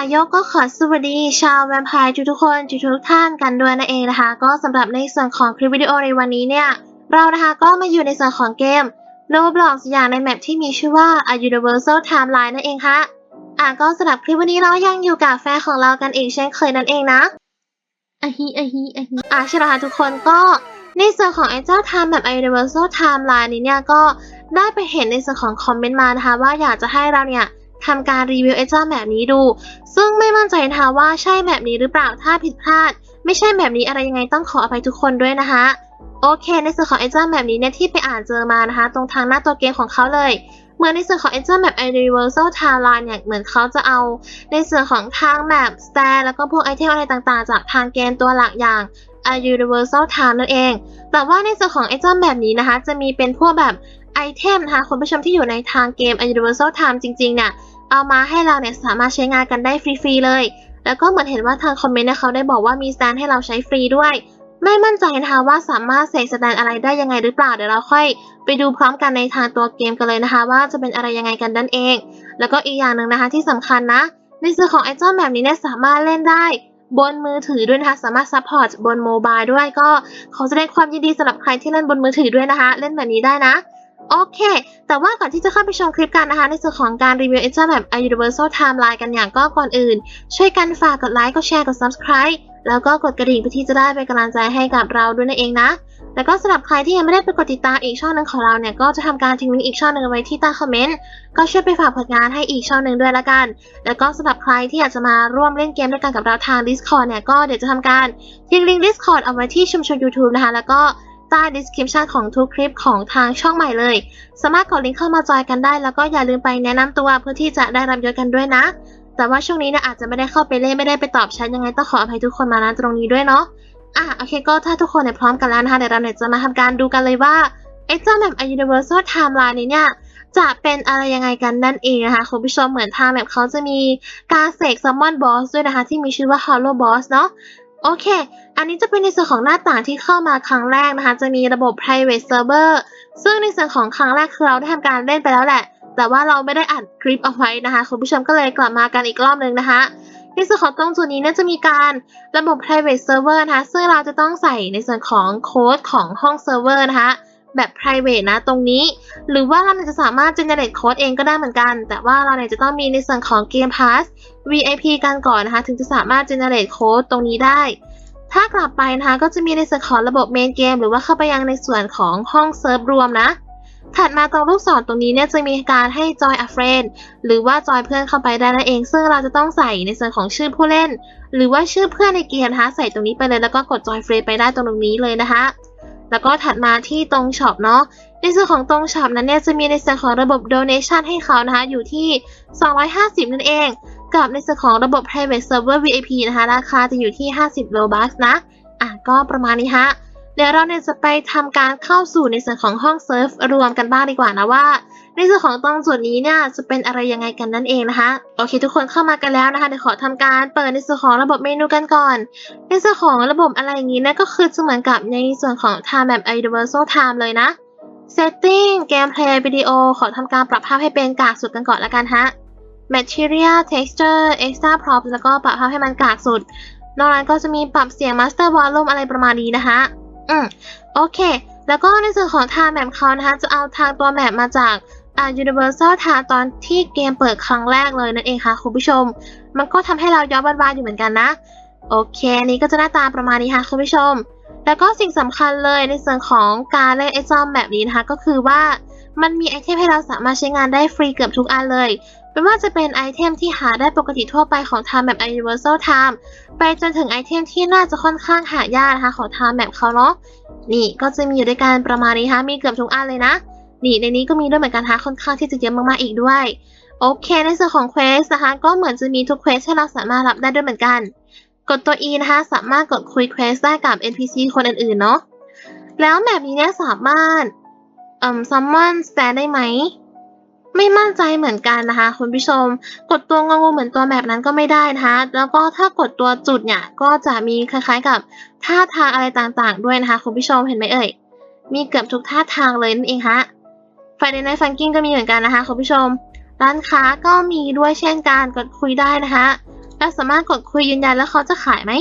ายกก็ขอสวัสดีชาวแวมไพร์ทุกๆคนทุกๆท่านกันด้วยนั่นเองนะคะ ก็สำหรับในส่วนของคลิปวิดีโอในวันนี้เนี่ย เรานะคะก็มาอยู่ในส่วนของเกม Roblox อย่างในแมปที่มีชื่อว่า A Universal Timeline นั่นเองค่ะอะก็สำหรับคลิปวันนี้เรายังอยู่กับแฟนของเรากันอีกเช่นเคยนั่นเองนะ อะฮิอะฮิอะฮิอะใช่แล้วค่ะทุกคนก็ในส่วนของไอ้เจ้า Time แบบ Universal Timeline นี้เนี่ยก็ได้ไปเห็นในส่วนของคอมเมนต์มานะคะว่าอยากจะให้เราเนี่ยทำการรีวิวไอ้เจ้าแบบนี้ดู ซึ่งไม่มั่นใจนะคะว่าใช่แบบนี้หรือเปล่าถ้าผิดพลาด ไม่ใช่แบบนี้อะไรยังไงต้องขออภัยทุกคนด้วยนะคะโอเค ในส่วนของไอ้เจ้าแบบนี้เนี่ยที่ไปอ่านเจอมานะคะ ตรงทางหน้าตัวเกมของเขาเลย เหมือนในส่วนของไอ้เจ้าแบบ Universal Timeline เนี่ยเหมือนเขาจะเอาในส่วนของทางแมปสแตนแล้วก็พวกไอเทมอะไรต่างๆ จากทางเกมตัวหลักอย่าง A Universal Time นั่นเอง แต่ว่าในส่วนของไอ้เจ้าแบบนี้นะคะ จะมีเป็นพวกแบบไอเทมนะคะคุณผู้ชมที่อยู่ในทางเกม A Universal Time จริงๆเนี่ยเอามาให้เราเนี่ยสามารถใช้งานกันได้ฟรีๆเลย แล้วก็เหมือนเห็นว่าทางคอมเมนต์เนี่ยเขาได้บอกว่ามีสแตนให้เราใช้ฟรีด้วย ไม่มั่นใจนะคะว่าสามารถเสกสแตนอะไรได้ยังไงหรือเปล่า เดี๋ยวเราค่อยไปดูพร้อมกันในทางตัวเกมกันเลยนะคะ ว่าจะเป็นอะไรยังไงกันนั่นเอง แล้วก็อีกอย่างหนึ่งนะคะที่สำคัญนะ ในส่วนของไอเจ้าแบบนี้เนี่ยสามารถเล่นได้บนมือถือด้วยนะคะ สามารถซัพพอร์ตบนโมบายด้วยก็ขอแสดงความยินดีสำหรับใครที่เล่นบนมือถือด้วยนะคะ เล่นแบบนี้ได้นะ โอเค แต่ว่าก่อนที่จะเข้าไปชมคลิปกันนะคะ ในส่วนของการรีวิวไอ้เจ้าแบบ A Universal Timeline กันอย่างก็ก่อนอื่น ช่วยกันฝากกดไลค์ กดแชร์ กด Subscribe แล้วก็กดกระดิ่งเพื่อที่จะได้เป็นกำลังใจให้กับเราด้วยนั่นเองนะ แล้วก็สำหรับใครที่ยังไม่ได้ไปกดติดตามอีกช่องหนึ่งของเราเนี่ย ก็จะทำการทิ้งลิงก์อีกช่องหนึ่งไว้ที่ใต้คอมเมนต์ ก็ช่วยไปฝากผลงานให้อีกช่องหนึ่งด้วยละกัน แล้วก็สำหรับใครที่อยากจะมาร่วมเล่นเกมด้วยกันกับเราทาง Discord เนี่ย ก็เดี๋ยวจะทำการทิ้งลิงก์ Discord เอาไว้ที่ชุมชน YouTube นะคะ แล้วก็ ใต้ description ของทุกคลิปของทางช่องใหม่เลย สามารถกดลิงก์เข้ามาจอยกันได้ แล้วก็อย่าลืมไปแนะนำตัวเพื่อที่จะได้รับยศกันด้วยนะ แต่ว่าช่วงนี้เนี่ยอาจจะไม่ได้เข้าไปเล่นไม่ได้ไปตอบแชทยังไงต้องขออภัยทุกคนมาณตรงนี้ด้วยเนาะอะโอเคก็ถ้าทุกคนเนี่ยพร้อมกันแล้วนะคะเดี๋ยวเราเนี่ยจะมาทำการดูกันเลยว่าไอ้เจ้าแมป Universal Timeline นี้เนี่ยจะเป็นอะไรยังไงกันนั่นเองนะคะคุณผู้ชมเหมือนทางแมปเขาจะมีการเสก Summon Boss ด้วยนะคะ ที่มีชื่อว่า Hollow Boss เนาะ โอเค อันนี้จะเป็นในส่วนของหน้าต่างที่เข้ามาครั้งแรกนะคะ จะมีระบบ private server ซึ่งในส่วนของครั้งแรกคือเราได้ทำการเล่นไปแล้วแหละ แต่ว่าเราไม่ได้อัดคลิปเอาไว้นะคะ คุณผู้ชมก็เลยกลับมากันอีกรอบนึงนะคะ ในส่วนของตรงจุดนี้นี่าจะมีการระบบ private server นะคะ ซึ่งเราจะต้องใส่ในส่วนของโค้ดของห้องเซิร์ฟเวอร์นะคะ แบบ private นะตรงนี้ หรือว่าเราเนี่ยจะสามารถ generate โค้ดเองก็ได้เหมือนกัน แต่ว่าเราเนี่ยจะต้องมีในส่วนของ Game Pass VIP กันก่อนนะคะ ถึงจะสามารถ generate โค้ดตรงนี้ได้ ถ้ากลับไปนะคะก็จะมีในส่วนของระบบ main game หรือว่าเข้าไปยังในส่วนของห้องเซิร์ฟรวมนะ ถัดมาตรงลูกศรตรงนี้เนี่ยจะมีการให้ join a friend หรือว่าจอยเพื่อนเข้าไปได้นั่นเอง ซึ่งเราจะต้องใส่ในส่วนของชื่อผู้เล่น หรือว่าชื่อเพื่อนในเกมนะคะใส่ตรงนี้ไปเลยแล้วก็กด join friend ไปได้ตรงนี้เลยนะคะ แล้วก็ถัดมาที่ตรงช็อปเนาะ ในส่วนของตรงช็อปนั้นเนี่ยจะมีในส่วนของระบบ donation ให้เขานะคะ อยู่ที่ 250 นั่นเอง กับในส่วนของระบบ private server VIP นะคะ ราคาจะอยู่ที่ 50 Robux นะ อะก็ประมาณนี้ฮะ เดี๋ยวเราเนี่ยจะไปทำการเข้าสู่ในส่วนของห้องเซิร์ฟรวมกันบ้างดีกว่านะว่า ในส่วนของตรงจุดนี้เนี่ยจะเป็นอะไรยังไงกันนั่นเองนะคะโอเคทุกคนเข้ามากันแล้วนะคะเดี๋ยวขอทำการเปิดในส่วนของระบบเมนูกันก่อน ในส่วนของระบบอะไรอย่างนี้เนะก็คือจะเหมือนกับในส่วนของ Time แบบ Universal Time เลยนะ Setting Gameplay Video ขอทำการปรับภาพให้เป็นกากสุดกันก่อนละกันฮะ Material Texture Extra Props แล้วก็ปรับภาพให้มันกากสุด นอกนั้นก็จะมีปรับเสียง Master Volume อะไรประมาณนี้นะคะอืมโอเค แล้วก็ในส่วนของทางแมปเขานะคะ จะเอาทางตัวแมปมาจาก อ่า Universal ทาตอนที่เกมเปิดครั้งแรกเลยนั่นเองค่ะคุณผู้ชม มันก็ทำให้เราย้อนวานๆอยู่เหมือนกันนะ โอเคนี้ก็จะหน้าตาประมาณนี้ค่ะคุณผู้ชม แล้วก็สิ่งสำคัญเลยในส่วนของการเล่นไอซอมแบบนี้นะคะ ก็คือว่ามันมีไอเทมให้เราสามารถใช้งานได้ฟรีเกือบทุกอันเลยไม่ว่าจะเป็นไอเทมที่หาได้ปกติทั่วไปของ Time แบบ Universal Time ไปจนถึงไอเทมที่น่าจะค่อนข้างหายากนะคะของ Time แบบเขาเนาะ นี่ก็จะมีอยู่ด้วยกันประมาณนี้ค่ะ มีเกือบทุกอันเลยนะ นี่ในนี้ก็มีด้วยเหมือนกันคะค่อนข้างที่จะเยอะมากๆอีกด้วย โอเค ในส่วนของเควสนะคะ ก็เหมือนจะมีทุกเควสให้เราสามารถรับได้ด้วยเหมือนกัน กดตัว E นะคะ สามารถกดคุยเควสได้กับ NPC คนอื่นๆเนาะแล้วแบบนี้เนี่ยสามารถเอ่อซัมมอนสแตนได้ไหม ไม่มั่นใจเหมือนกันนะคะ คุณผู้ชม กดตัวงงูเหมือนตัวแบบนั้นก็ไม่ได้นะคะ แล้วก็ถ้ากดตัวจุดเนี่ย ก็จะมีคล้ายๆกับท่าทางอะไรต่างๆ ด้วยนะคะ คุณผู้ชมเห็นไหมเอ่ย มีเกือบทุกท่าทางเลยนั่นเองฮะ Friday Night Funkin' ก็มีเหมือนกันนะคะคุณผู้ชม ร้านค้าก็มีด้วยเช่นกันกดคุยได้นะคะและสามารถกดคุยยืนยันแล้วเขาจะขายไหม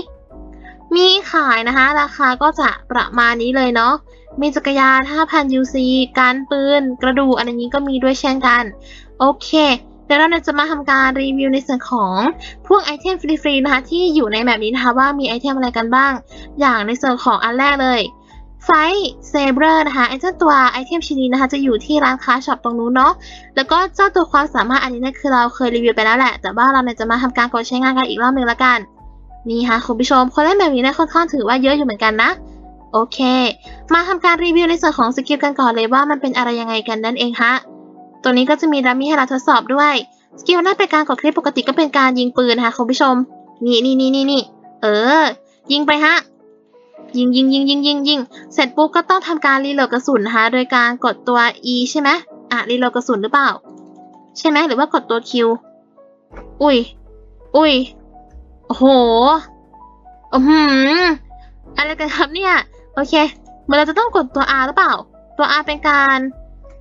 มีขายนะคะ ราคาก็จะประมาณนี้เลยเนาะ มีจักรยาน 5,000 UC การปืน กระดูกอะไรนี้ก็มีด้วยเช่นกัน โอเคเดี๋ยวเราจะมาทำการรีวิวในส่วนของพวกไอเทมฟรีๆนะคะที่อยู่ในแบบนี้นะคะว่ามีไอเทมอะไรกันบ้าง อย่างในส่วนของอันแรกเลย ไฟเซเบอร์นะคะไอเจ้าตัวไอเทมชิ้นนี้นะคะ จะอยู่ที่ร้านค้าช็อปตรงนู้นเนาะแล้วก็เจ้าตัวความสามารถอันนี้เนี่ยคือเราเคยรีวิวไปแล้วแหละ แต่ว่าเราเนี่ยจะมาทำการกดใช้งานกันอีกรอบหนึ่งละกัน นี่ค่ะคุณผู้ชมคนเล่นแบบนี้เนี่ยค่อนข้างถือว่าเยอะอยู่เหมือนกันนะโอเค มาทำการรีวิวในส่วนของสกิลกันก่อนเลยว่ามันเป็นอะไรยังไงกันนั่นเองฮะตัวนี้ก็จะมีดัมมี่ให้เราทดสอบด้วยสกิลแรกเป็นการกดคลิปปกติก็เป็นการยิงปืนนะคะคุณผู้ชม นี่นี่นี่นี่นี่เออ ยิงไปฮะ ยิงยิงยิงยิงยิงยิงเสร็จปุ๊บก็ต้องทำการรีโหลดกระสุนนะคะโดยการกดตัว E ใช่ไหมอะรีโหลดกระสุนหรือเปล่า ใช่ไหมหรือว่ากดตัว Q อุ้ยอุ้ยโอ้โหอือหือะไรกันครับเนี่ย โอเคเหมือนเราจะต้องกดตัว R หรือเปล่า ตัว R เป็นการ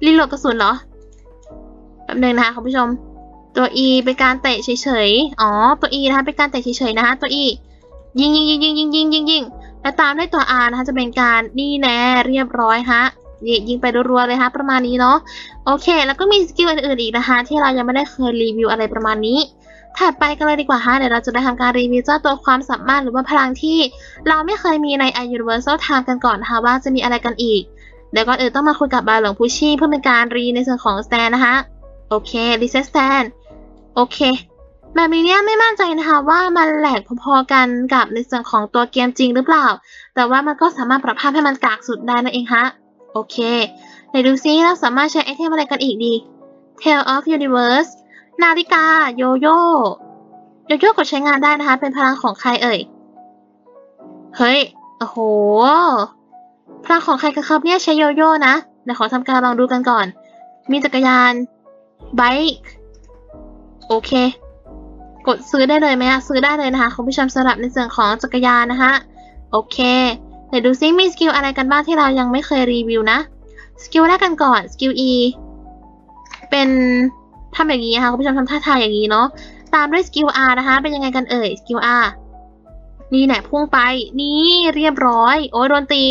รีโหลดกระสุนเหรอแป๊บนึงนะคะคุณผู้ชม ตัว E เป็นการเตะเฉยๆ อ๋อ ตัว E นะคะเป็นการเตะเฉยๆนะคะตัว E ยิงยิงยิงยิงยิงยิงยิงยิง และตามด้วยตัว R นะคะจะเป็นการนี่แน่เรียบร้อยฮะนี่ยิงไปรัวๆเลยฮะประมาณนี้เนาะโอเค แล้วก็มีสกิลอื่นๆอีกนะคะ ที่เรายังไม่ได้เคยรีวิวอะไรประมาณนี้ถัดไปกันเลยดีกว่าฮะเดี๋ยวเราจะไปทำการรีวิวเจ้าตัวความสามารถหรือว่าพลังที่ เราไม่เคยมีใน i Universal Time กันก่อนนะคะว่าจะมีอะไรกันอีก เดี๋ยวก่อนอื่นต้องมาคุยกับบาหลวงพุชี่เพื่อเป็นการรีในส่วนของสแตนนะคะโอเค reset stand โอเค แบบนี้เนี่ยไม่มั่นใจนะคะว่ามันแหลกพอๆกันกับในส่วนของตัวเกมจริงหรือเปล่า แต่ว่ามันก็สามารถปรับภาพให้มันกากสุดได้นั่นเองฮะ โอเคไหนดูซิเราสามารถใช้ไอเทมอะไรกันอีกดี Tail of Universe นาฬิกา โยโย่โยโย่กดใช้งานได้นะคะ เป็นพลังของใครเอ่ย เฮ้ย โอ้โห พลังของใครกันครับเนี่ยใช้โยโย่นะเดี๋ยวขอทำการลองดูกันก่อน มีจักรยานไบค์โอเค กดซื้อได้เลยไหมอะซื้อได้เลยนะคะคุณผู้ชมสำหรับในส่วนของจักรยานนะคะโอเคเดี๋ยวดูซิมีสกิลอะไรกันบ้างที่เรายังไม่เคยรีวิวนะสกิลแรกกันก่อนสกิล E เป็นทำอย่างนี้นะคะคุณผู้ชมทำท่าทางอย่างนี้เนาะตามด้วยสกิล R นะคะ เป็นยังไงกันเอ่ยสกิล R นี่แหละพุ่งไปนี่เรียบร้อย โอ้ยโดนตี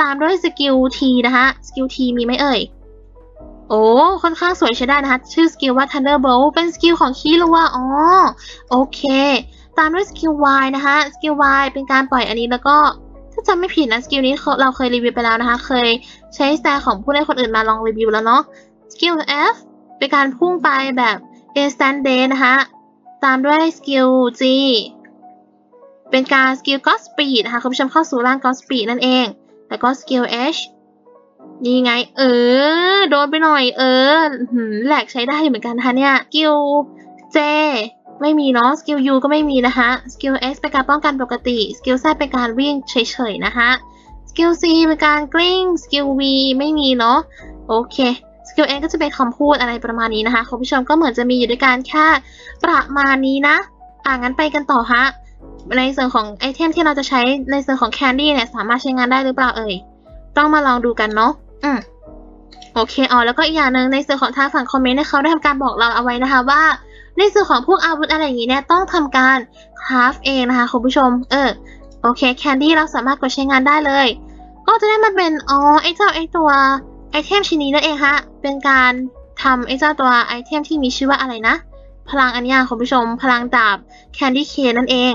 ตามด้วยสกิล T นะคะสกิล T มีไหมเอ่ย โอ้ ค่อนข้างสวยใช้ได้นะคะ ชื่อสกิลว่า Thunderbolt เป็นสกิลของคีรัวอ๋อ โอเค ตามด้วยสกิล Y นะคะ สกิล Y เป็นการปล่อยอันนี้แล้วก็ ถ้าจำไม่ผิดนะ สกิลนี้เราเคยรีวิวไปแล้วนะคะ เคยใช้สไตล์ของผู้เล่นคนอื่นมาลองรีวิวแล้วเนาะ สกิล F เป็นการพุ่งไปแบบ instant dash นะคะ ตามด้วยสกิล G เป็นการสกิล God Speed นะคะคุณผู้ชมเข้าสู่ร่าง God Speed นั่นเอง แล้วก็สกิล H นี่ไง เออ โดนไปหน่อย เออแหลกใช้ได้เหมือนกันนะคะเนี่ยสกิล J ไม่มีเนาะสกิล U ก็ไม่มีนะคะสกิล X เป็นการป้องกันปกติสกิล Z เป็นการวิ่งเฉยๆนะคะสกิล C เป็นการกลิ้งสกิล V ไม่มีเนาะโอเคสกิล N ก็จะเป็นคำพูดอะไรประมาณนี้นะคะคุณผู้ชมก็เหมือนจะมีอยู่ด้วยกันแค่ประมาณนี้นะ อ่างั้นไปกันต่อฮะในส่วนของไอเทมที่เราจะใช้ในส่วนของแคนดี้เนี่ยสามารถใช้งานได้หรือเปล่าเอ่ย ต้องมาลองดูกันเนาะอืมโอเคอ๋อแล้วก็อีกอย่างหนึ่งในส่วนของทางฝั่งคอมเมนต์เนี่ยเขาได้ทำการบอกเราเอาไว้นะคะว่า ในส่วนของพวกอาวุธอะไรอย่างนี้เนี่ยต้องทำการคราฟเองนะคะคุณผู้ชม เออโอเคแคนดี้เราสามารถกดใช้งานได้เลย ก็จะได้มาเป็นอ๋อไอเจ้าไอตัวไอเทมชิ้นนี้นั่นเองฮะเป็นการทำไอเจ้าตัวไอเทมที่มีชื่อว่าอะไรนะ พลังอันนี้ค่ะคุณผู้ชม พลังดาบ Candy Cane นั่นเอง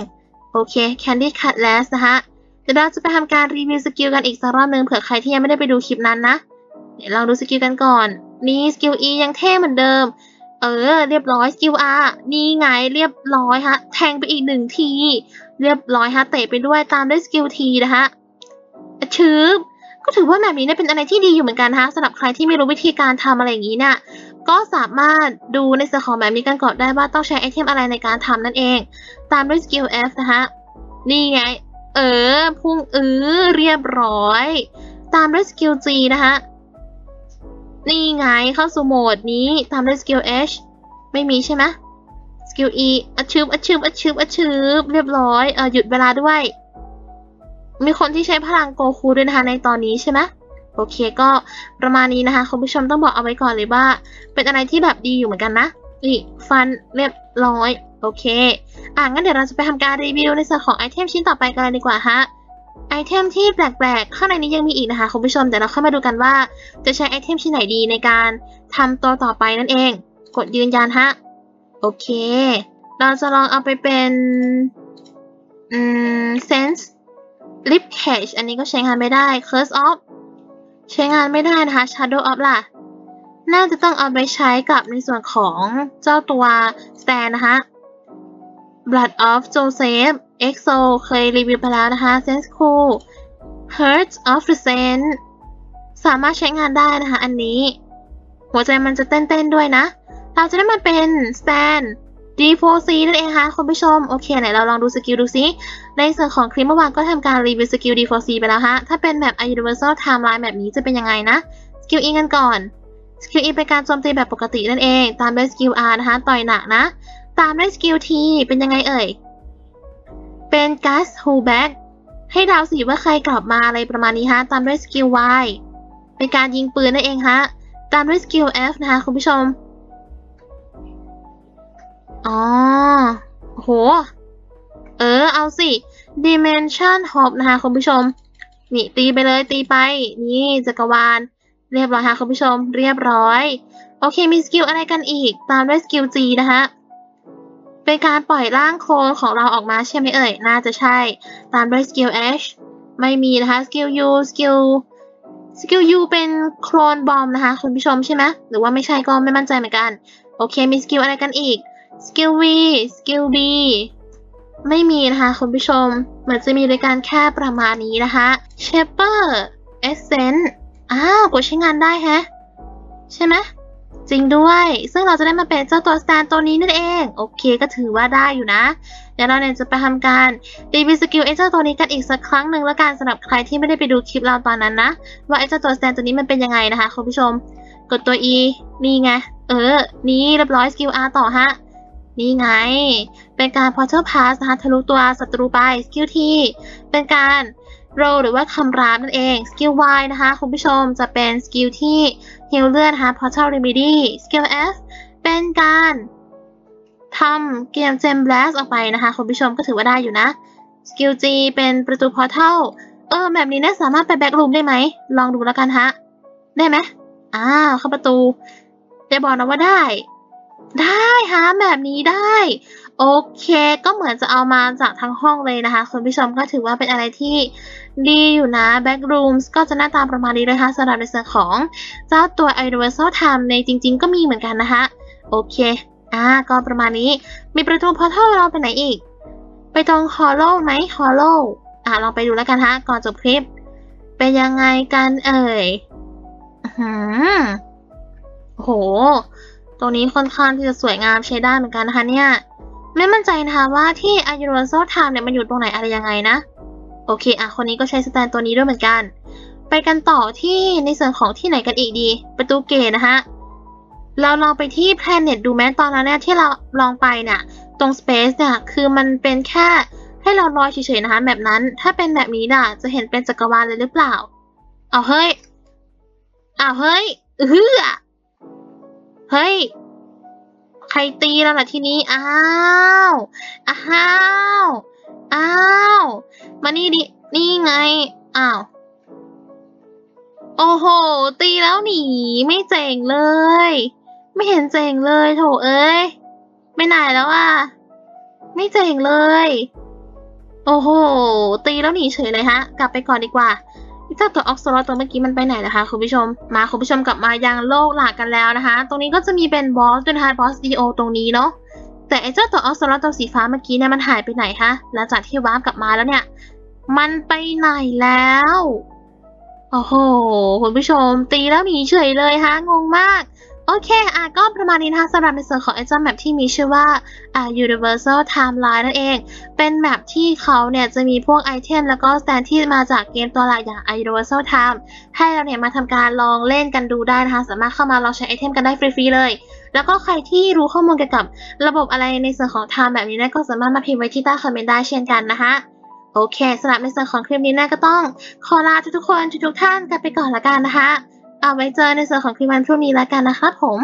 โอเค Candy Cutlass นะคะ เดี๋ยวเราจะไปทำการรีวิวสกิลกันอีกสักรอบนึงเผื่อใครที่ยังไม่ได้ไปดูคลิปนั้นนะ เดี๋ยวลองดูสกิลกันก่อน นี่สกิล E ยังเท่เหมือนเดิม เออ เรียบร้อยสกิล R นี่ไงเรียบร้อยฮะ แทงไปอีกหนึ่งที เรียบร้อยฮะเตะไปด้วยตามด้วยสกิล T นะคะชืบก็ถือว่าแบบนี้เนี่ยเป็นอะไรที่ดีอยู่เหมือนกันนะคะสำหรับใครที่ไม่รู้วิธีการทำอะไรอย่างนี้เนี่ยก็สามารถดูในส่วนของแบบนี้กันก่อนได้ว่าต้องใช้ไอเทมอะไรในการทำนั่นเอง ตามด้วยสกิล F นะคะนี่ไง เออ พุ่งเออเรียบร้อย ตามด้วยสกิล G นะคะนี่ไงเข้าสู่โหมดนี้ตามด้วยสกิล H ไม่มีใช่ไหมสกิล E อัดชืบอัดชืบอัดชืบอัดชืบเรียบร้อยเออหยุดเวลาด้วย มีคนที่ใช้พลังโกคูด้วยนะคะในตอนนี้ใช่ไหมโอเคก็ประมาณนี้นะคะคุณผู้ชมต้องบอกเอาไว้ก่อนเลยว่า เป็นอะไรที่แบบดีอยู่เหมือนกันนะ นี่ฟันเรียบร้อยโอเค อะงั้นเดี๋ยวเราจะไปทำการรีวิวในส่วนของไอเทมชิ้นต่อไปกันเลยดีกว่าฮะไอเทมที่แปลกๆ ข้างในนี้ยังมีอีกนะคะคุณผู้ชมเดี๋ยวเราเข้ามาดูกันว่าจะใช้ไอเทมชิ้นไหนดีในการทำตัวต่อไปนั่นเอง กดยืนยันฮะโอเค เราจะลองเอาไปเป็นอืม sense lip cage อันนี้ก็ใช้งานไม่ได้ curse of ใช้งานไม่ได้นะคะ shadow of ล่ะ น่าจะต้องเอาไปใช้กับในส่วนของเจ้าตัว stand นะคะ Blood of Joseph EXO เคยรีวิวไปแล้วนะคะ Sense Cool Heart of the Saint สามารถใช้งานได้นะคะ อันนี้ หัวใจมันจะเต้นๆด้วยนะ เราจะได้มาเป็น Stand D4C นั่นเองค่ะคุณผู้ชม โอเคไหนเราลองดูสกิลดูซิในส่วนของคลิปเมื่อวานก็ทำการรีวิวสกิล D4C ไปแล้วฮะ ถ้าเป็นแบบ Universal Timeline แบบนี้จะเป็นยังไงนะ สกิล E กันก่อน สกิล E เป็นการโจมตีแบบปกตินั่นเอง ตามด้วยสกิล R นะคะ ต่อยหนักนะ ตามด้วยสกิล T เป็นยังไงเอ่ย เป็น Gas Hold Back ให้ดาวสิว่าใครกลับมาอะไรประมาณนี้ฮะ ตามด้วยสกิล Y เป็นการยิงปืนนั่นเองฮะ ตามด้วยสกิล F นะคะคุณผู้ชม อ๋อ โห เออ เอาสิ Dimension Hop นะคะคุณผู้ชม นี่ตีไปเลยตีไป นี่จักรวาล เรียบร้อยค่ะคุณผู้ชม เรียบร้อย โอเคมีสกิลอะไรกันอีก ตามด้วยสกิล G นะคะเป็นการปล่อยร่างโคลนของเราออกมาใช่ไหมเอ่ย น่าจะใช่ ตามด้วยสกิล H ไม่มีนะคะสกิล U สกิลสกิล U เป็นโคลนบอมนะคะ คุณผู้ชมใช่ไหมหรือว่าไม่ใช่ก็ไม่มั่นใจเหมือนกัน โอเคมีสกิลอะไรกันอีกสกิล V สกิล B ไม่มีนะคะ คุณผู้ชม เหมือนจะมีด้วยกันแค่ประมาณนี้นะคะ Shaper Essence อ้้าวกดใช้งานได้แฮะ ใช่ไหมจริงด้วย ซึ่งเราจะได้มาเป็นเจ้าตัวสแตนตัวนี้นั่นเอง โอเคก็ถือว่าได้อยู่นะ เดี๋ยวเราเนี่ยจะไปทำการรีวิวสกิลไอ้เจ้าตัวนี้กันอีกสักครั้งหนึ่งแล้วกันสำหรับใครที่ไม่ได้ไปดูคลิปเราตอนนั้นนะ ว่าไอ้เจ้าตัวสแตนตัวนี้มันเป็นยังไงนะคะคุณผู้ชม กดตัว E นี่ไง เออ นี่เรียบร้อยสกิล R ต่อฮะ นี่ไง เป็นการ Portal Pass นะคะทะลุตัวศัตรูไป สกิล T เป็นการ โรหรือว่าคำรามนั่นเองสกิล Y นะคะ คุณผู้ชมจะเป็นสกิลที่ฮิลเลือดนะคะ Portal Remedy สกิล F เป็นการทำเกมเจม Blast ออกไปนะคะ คุณผู้ชมก็ถือว่าได้อยู่นะสกิล G เป็นประตู Portal เออแบบนี้เนี่ยสามารถไปแบ็กรูมได้ไหม ลองดูแล้วกันฮะ ได้ไหมอ้าวเข้าประตูจะบอกนะว่าได้ ได้ฮะแบบนี้ได้ โอเค ก็เหมือนจะเอามาจากทั้งห้องเลยนะคะคุณผู้ชมก็ถือว่าเป็นอะไรที่ดีอยู่นะ Backrooms ก็จะหน้าตาประมาณนี้เลยค่ะสำหรับในส่วนของเจ้าตัว Universal Time ในจริง ๆ ก็มีเหมือนกันนะคะโอเค อ่า ก็ประมาณนี้ มีประตู Portal เราไปไหนอีก ไปตรง Hollow ไหม Hollow อ่าลองไปดูแล้วกันฮะ ก่อนจบคลิป เป็นยังไงกันเอ่ยอื้อหือโอ้โห ตรงนี้ค่อนข้างที่จะสวยงามใช้ได้เหมือนกันนะคะเนี่ย ไม่มั่นใจนะคะว่าที่ Universal Time เนี่ยมันอยู่ตรงไหนอะไรยังไงนะ โอเคอะคนนี้ก็ใช้สแตนตัวนี้ด้วยเหมือนกัน ไปกันต่อที่ในส่วนของที่ไหนกันอีกดี ประตูเกตนะคะเราลองไปที่ Planet ดูไหมตอนนั้นเนี่ยที่เราลองไปเนี่ยตรง Space เนี่ยคือมันเป็นแค่ให้เราลอยเฉยๆนะคะแบบนั้น ถ้าเป็นแบบนี้น่ะจะเห็นเป็นจักรวาลเลยหรือเปล่า เอาเฮ้ยเอาเฮ้ยเออเฮ้ย ใครตีแล้วล่ะทีนี้ อ้าว อ้าว อ้าว มานี่ดิ นี่ไง อ้าว โอ้โห ตีแล้วหนี ไม่เจ๋งเลย ไม่เห็นเจ๋งเลยโถเอ้ย ไม่ไหนแล้วอะ ไม่เจ๋งเลย โอ้โห ตีแล้วหนีเฉยเลยฮะ กลับไปก่อนดีกว่า จ้าตัวออกซลอตัวเมื่อกี้มันไปไหนนะคะคุณผู้ชม มาคุณผู้ชมกลับมายังโลกหลักกันแล้วนะคะ ตรงนี้ก็จะมีเป็นบอสด้วยนะคะบอสดีโอตรงนี้เนาะแต่ไอ้เจ้าตัวออกซลอตัวสีฟ้าเมื่อกี้เนี่ยมันหายไปไหนคะหลังจากที่วาร์ปกลับมาแล้วเนี่ยมันไปไหนแล้วโอ้โหคุณผู้ชม ตีแล้วหนีเฉยเลยฮะงงมาก โอเค อะ ก็ประมาณนี้นะคะสำหรับในส่วนของไอเจ้าแมปที่มีชื่อว่า อ่า Universal Timeline นั่นเอง เป็นแมปที่เขาเนี่ยจะมีพวกไอเทมแล้วก็สแตนที่มาจากเกมตัวหลักอย่าง Universal Time ให้เราเนี่ยมาทำการลองเล่นกันดูได้นะคะ สามารถเข้ามาลองใช้ไอเทมกันได้ฟรีๆเลย แล้วก็ใครที่รู้ข้อมูลเกี่ยวกับระบบอะไรในส่วนของ Time แบบนี้นี่ยก็สามารถมาพิมพ์ไว้ที่ใต้คอมเมนต์ได้เช่นกันนะคะโอเคสำหรับในส่วนของคลิปนี้เนะก็ต้องขอลาทุกๆคนทุกๆท่านกันไปก่อนละกันนะคะ เอาไว้เจอในส่วนของคลิปวันพรุ่งนี้แล้วกันนะคะผม